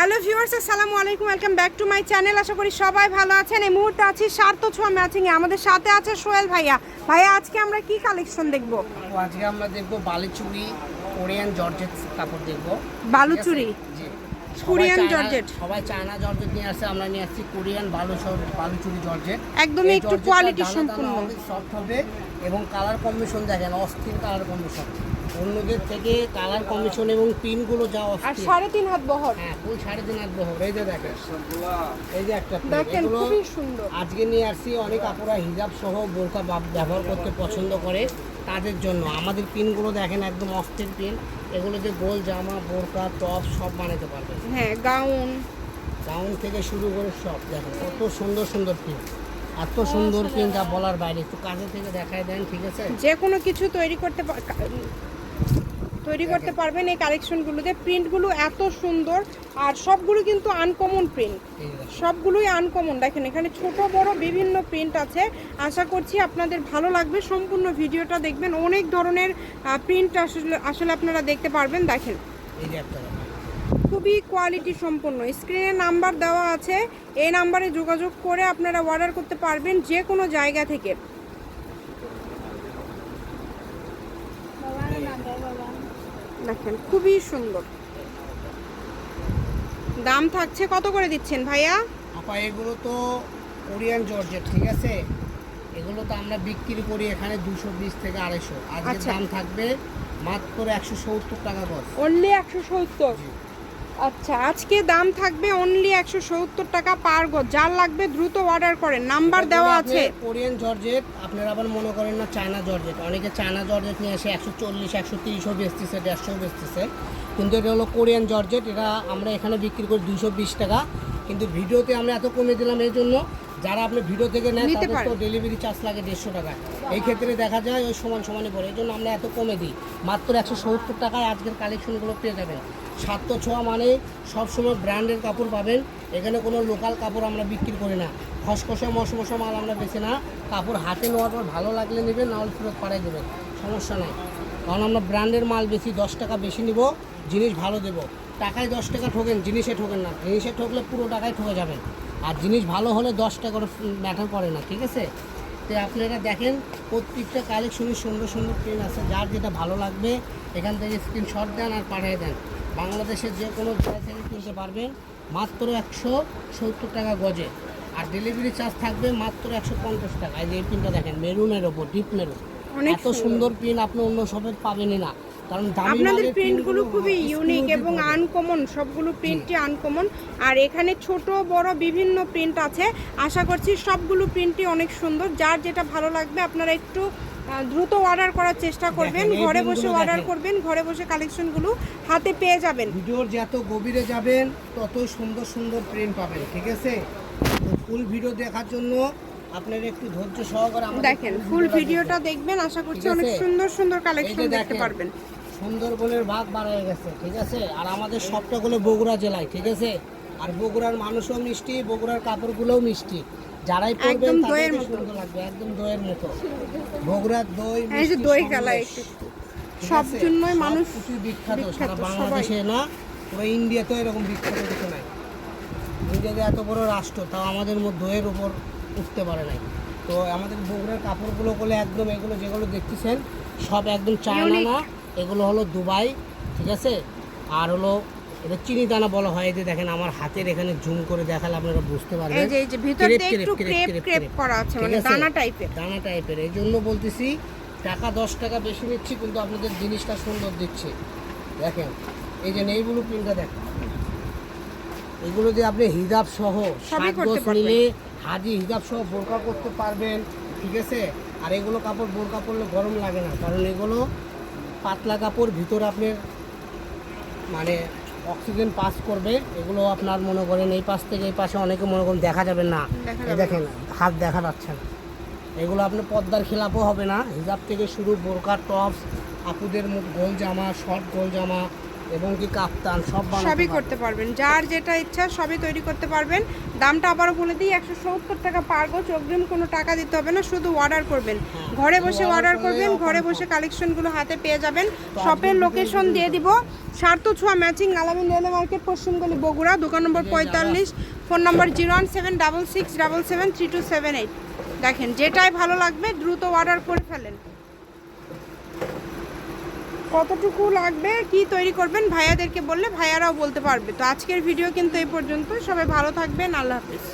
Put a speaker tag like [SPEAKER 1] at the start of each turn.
[SPEAKER 1] Hello viewers আসসালামু আলাইকুম welcome back to my channel. আশা করি সবাই ভালো আছেন। এই মুহূর্তে আছি সার্থ ছোঁয়া ম্যাচিং এ আমাদের সাথে আছে সোহেল ভাইয়া। ভাইয়া আজকে আমরা কি কালেকশন দেখব?
[SPEAKER 2] আজকে আমরা দেখব বালুচুরি কোরিয়ান জর্জেট কাপড় দেখব।
[SPEAKER 1] বালুচুরি?
[SPEAKER 2] জি।
[SPEAKER 1] Korean georgette.
[SPEAKER 2] সবাই চায়না জর্জেট নিয়ে আসছে আমরা নিয়ে আসছি কোরিয়ান বালু বালুচুরি জর্জেট।
[SPEAKER 1] একদমই একটু কোয়ালিটি সম্পূর্ণ।
[SPEAKER 2] সফট হবে এবং কালার কম্বিনেশন দেখেন অস্থির কালার কম্বিনেশন অন্যদের থেকে কালার কম্বিনেশন এবং পিনগুলো যা
[SPEAKER 1] আর সাড়ে তিন হাত বহর।
[SPEAKER 2] হ্যাঁ ফুল সাড়ে তিন হাত বহর। এই যে দেখেন এই যে একটা।
[SPEAKER 1] দেখেন খুবই সুন্দর।
[SPEAKER 2] আজকে নিয়ে আসছি অনেক আপুরা হিজাব সহ বোরকা ব্যবহার করতে পছন্দ করে তাদের জন্য। আমাদের পিনগুলো দেখেন একদম অস্থির পিন। এগুলো যে গোল জামা বোরকা টপ সব বানাতে পারবে।
[SPEAKER 1] হ্যাঁ গাউন।
[SPEAKER 2] গাউন থেকে শুরু করে সব দেখেন কত সুন্দর সুন্দর পিন। এত সুন্দর পিন যা বলার বাইরে। একটু কাজে থেকে দেখায় দেন ঠিক আছে?
[SPEAKER 1] যে কোনো কিছু তৈরি করতে তৈরি করতে পারবেন এই কালেকশনগুলোতে। প্রিন্টগুলো এত সুন্দর আর সবগুলো কিন্তু আনকমন প্রিন্ট। সবগুলোই আনকমন দেখেন এখানে ছোট বড় বিভিন্ন প্রিন্ট আছে। আশা করছি আপনাদের ভালো লাগবে। সম্পূর্ণ ভিডিওটা দেখবেন। অনেক ধরনের প্রিন্ট আসলে আসলে আপনারা দেখতে পারবেন। দেখেন। খুবই কোয়ালিটি সম্পন্ন। স্ক্রিনে নাম্বার দেওয়া আছে। এই নাম্বারে যোগাযোগ করে আপনারা অর্ডার করতে পারবেন যে কোনো জায়গা থেকে। দেখেন খুবই সুন্দর। দাম থাকছে কত করে দিচ্ছেন ভাইয়া?
[SPEAKER 2] আপা এগুলো তো কোরিয়ান জর্জেট ঠিক আছে? এগুলো তো আমরা বিক্রি করি এখানে দুশো বিশ থেকে আড়াইশো। আজকে
[SPEAKER 1] আচ্ছা।
[SPEAKER 2] দাম থাকবে মাত্র একশো সত্তর টাকা গজ।
[SPEAKER 1] অনলি একশো সত্তর? আচ্ছা আজকে দাম থাকবে অনলি একশো সত্তর টাকা পার গজ। যার লাগবে দ্রুত অর্ডার করেন। নাম্বার দেওয়া আছে।
[SPEAKER 2] কোরিয়ান জর্জেট আপনারা আবার মনে করেন না চায়না জর্জেট অনেকে চায়না জর্জেট নিয়ে এসে একশো চল্লিশ একশো তিরিশও বেচতেছে দেড়শো বেচতেছে। কিন্তু এটা হলো কোরিয়ান জর্জেট এটা আমরা এখানে বিক্রি করি দুশো বিশ টাকা। কিন্তু ভিডিওতে আমরা এত কমে দিলাম এই জন্য যারা আপনি ভিডিও থেকে নেন তাদের তো ডেলিভারি চার্জ লাগে দেড়শো টাকা। এই ক্ষেত্রে দেখা যায় ওই সমান সমানে পড়ে এই জন্য আমরা এত কমে দিই। মাত্র একশো সত্তর টাকায় আজকের কালেকশনগুলো পেয়ে যাবেন। সাতশো ছোঁয়া মানে সবসময় ব্র্যান্ডের কাপড় পাবেন। এখানে কোনো লোকাল কাপড় আমরা বিক্রি করি না। খসখসে মশমশা মাল আমরা বেছে না। কাপড় হাতে নেওয়ার পর ভালো লাগলে নেবেন নাহলে ফেরত পাঠাই দেবেন। সমস্যা নাই। কারণ আমরা ব্র্যান্ডের মাল বেশি দশ টাকা বেশি নিব জিনিস ভালো দেবো। টাকায় দশ টাকা ঠোকেন জিনিসে ঠোকেন না। জিনিসে ঠকলে পুরো টাকায় ঠকে যাবেন। আর জিনিস ভালো হলে দশটা করে ম্যাটার করে না ঠিক আছে? তো আপনারা দেখেন প্রত্যেকটা কালেকশনই সুন্দর সুন্দর প্রিন্ট আছে। যার যেটা ভালো লাগবে এখান থেকে স্ক্রিনশট দেন আর পাঠিয়ে দেন। বাংলাদেশের যে কোনো জায়গা থেকে কিনতে পারবেন মাত্র একশো সত্তর টাকা গজে। আর ডেলিভারি চার্জ থাকবে মাত্র একশো পঞ্চাশ টাকা। এই যে প্রিন্টটা দেখেন মেরুনের ওপর ডিপ মেরুন এত সুন্দর। প্রিন্ট আপনি অন্য সবের পাবেনই না। কারণ
[SPEAKER 1] আপনাদের প্রিন্টগুলো খুবই ইউনিক এবং আনকমন সবগুলো প্রিন্টই আনকমন আর এখানে ছোট বড় বিভিন্ন প্রিন্ট আছে। আশা করছি সবগুলো প্রিন্টই অনেক সুন্দর। যার যেটা ভালো লাগবে আপনারা একটু দ্রুত অর্ডার করার চেষ্টা করবেন। ঘরে বসে অর্ডার করবেন ঘরে বসে কালেকশনগুলো হাতে পেয়ে যাবেন।
[SPEAKER 2] ভিডিওর যত গভীরে যাবেন তত সুন্দর সুন্দর প্রিন্ট পাবেন ঠিক আছে? ফুল ভিডিও দেখার জন্য আপনারা একটু ধৈর্য সহকারে
[SPEAKER 1] দেখেন ফুল ভিডিওটা দেখবেন। আশা করছি অনেক সুন্দর সুন্দর কালেকশন দেখতে পারবেন।
[SPEAKER 2] সুন্দরবনের ভাগ বাড়ায় গেছে ঠিক আছে? আর আমাদের সবটা হলো বগুড়া জেলায় ঠিক আছে? আর বগুড়ার মানুষও মিষ্টি বগুড়ার কাপড়গুলোও মিষ্টি। যারাই পরবেন
[SPEAKER 1] একদম দইয়ের মতো।
[SPEAKER 2] লাগবে একদম দইয়ের মতো। বগুড়ার দই
[SPEAKER 1] এই যে দই একটু সব জন্যই মানুষ
[SPEAKER 2] বিখ্যাত সারা বাংলাদেশে না পুরো ইন্ডিয়াতেও এরকম বিখ্যাত কিছু নাই। ইন্ডিয়াতে এত বড় রাষ্ট্র তাও আমাদের মধ্যে দইয়ের উপর উঠতে পারে নাই। তো আমাদের বগুড়ার কাপড়গুলো বলে একদম এগুলো যেগুলো দেখতেছেন সব একদম চায়না না এগুলো হলো দুবাই ঠিক আছে? আর হলো এটা চিনি দানা বলা হয় এই যে দেখেন আমার হাতের এখানে জুম করে দেখালে আপনারা বুঝতে পারবেন।
[SPEAKER 1] এই যে এই যে ভিতর একটু
[SPEAKER 2] ক্রেপ,
[SPEAKER 1] ক্রেপ। করা আছে মানে দানা টাইপের।
[SPEAKER 2] দানা টাইপের। এই জন্য বলতেছি টাকা দশ টাকা বেশি নিচ্ছি কিন্তু আপনাদের জিনিসটা সুন্দর দিচ্ছে। দেখেন এই যে নেইগুলো প্রিন্টটা দেখেন এগুলো দিয়ে আপনি হিজাব সহ সাত নিলে হাজি হিজাব সহ বোরকা করতে পারবেন ঠিক আছে? আর এগুলো কাপড় বোরকা পরলে গরম লাগে না কারণ এগুলো পাতলা কাপড় ভিতর আপনার মানে অক্সিজেন পাস করবে এগুলো আপনার মনে করেন এই পাশ থেকে এই পাশে অনেকে মনে করেন দেখা যাবে না। দেখেন হাত দেখা যাচ্ছে না। এগুলো আপনার পদ্মার খেলাপও হবে না। হিজাব থেকে শুরু বোরকা টপস আপুদের মুখ গোল জামা শর্ট গোল জামা এবং কি কাপ্তান সব
[SPEAKER 1] সবই করতে পারবেন। যার যেটা ইচ্ছা সবই তৈরি করতে পারবেন। দামটা আবারও বলে দিই একশো সত্তর টাকা পার গোছ অগ্রিম কোনো টাকা দিতে হবে না শুধু অর্ডার করবেন।
[SPEAKER 2] হ্যাঁ,
[SPEAKER 1] ঘরে বসে অর্ডার করবেন ঘরে বসে কালেকশনগুলো হাতে পেয়ে যাবেন। শপের লোকেশন দিয়ে দিব। সার্থ ছোঁয়া ম্যাচিং আলামিন রেলওয়ে মার্কেট পশ্চিমগলি বগুড়া দোকান নম্বর পঁয়তাল্লিশ phone number zero one seven double six double seven three two seven eight দেখেন যেটাই ভালো লাগবে দ্রুত অর্ডার করে ফেলেন। কতটুকু লাগবে, কি তৈরি করবেন, ভাইয়াদেরকে বললে ভাইয়ারাও বলতে পারবে। তো আজকের ভিডিও কিন্তু এই পর্যন্ত সবাই ভালো থাকবেন। আল্লাহ হাফিজ।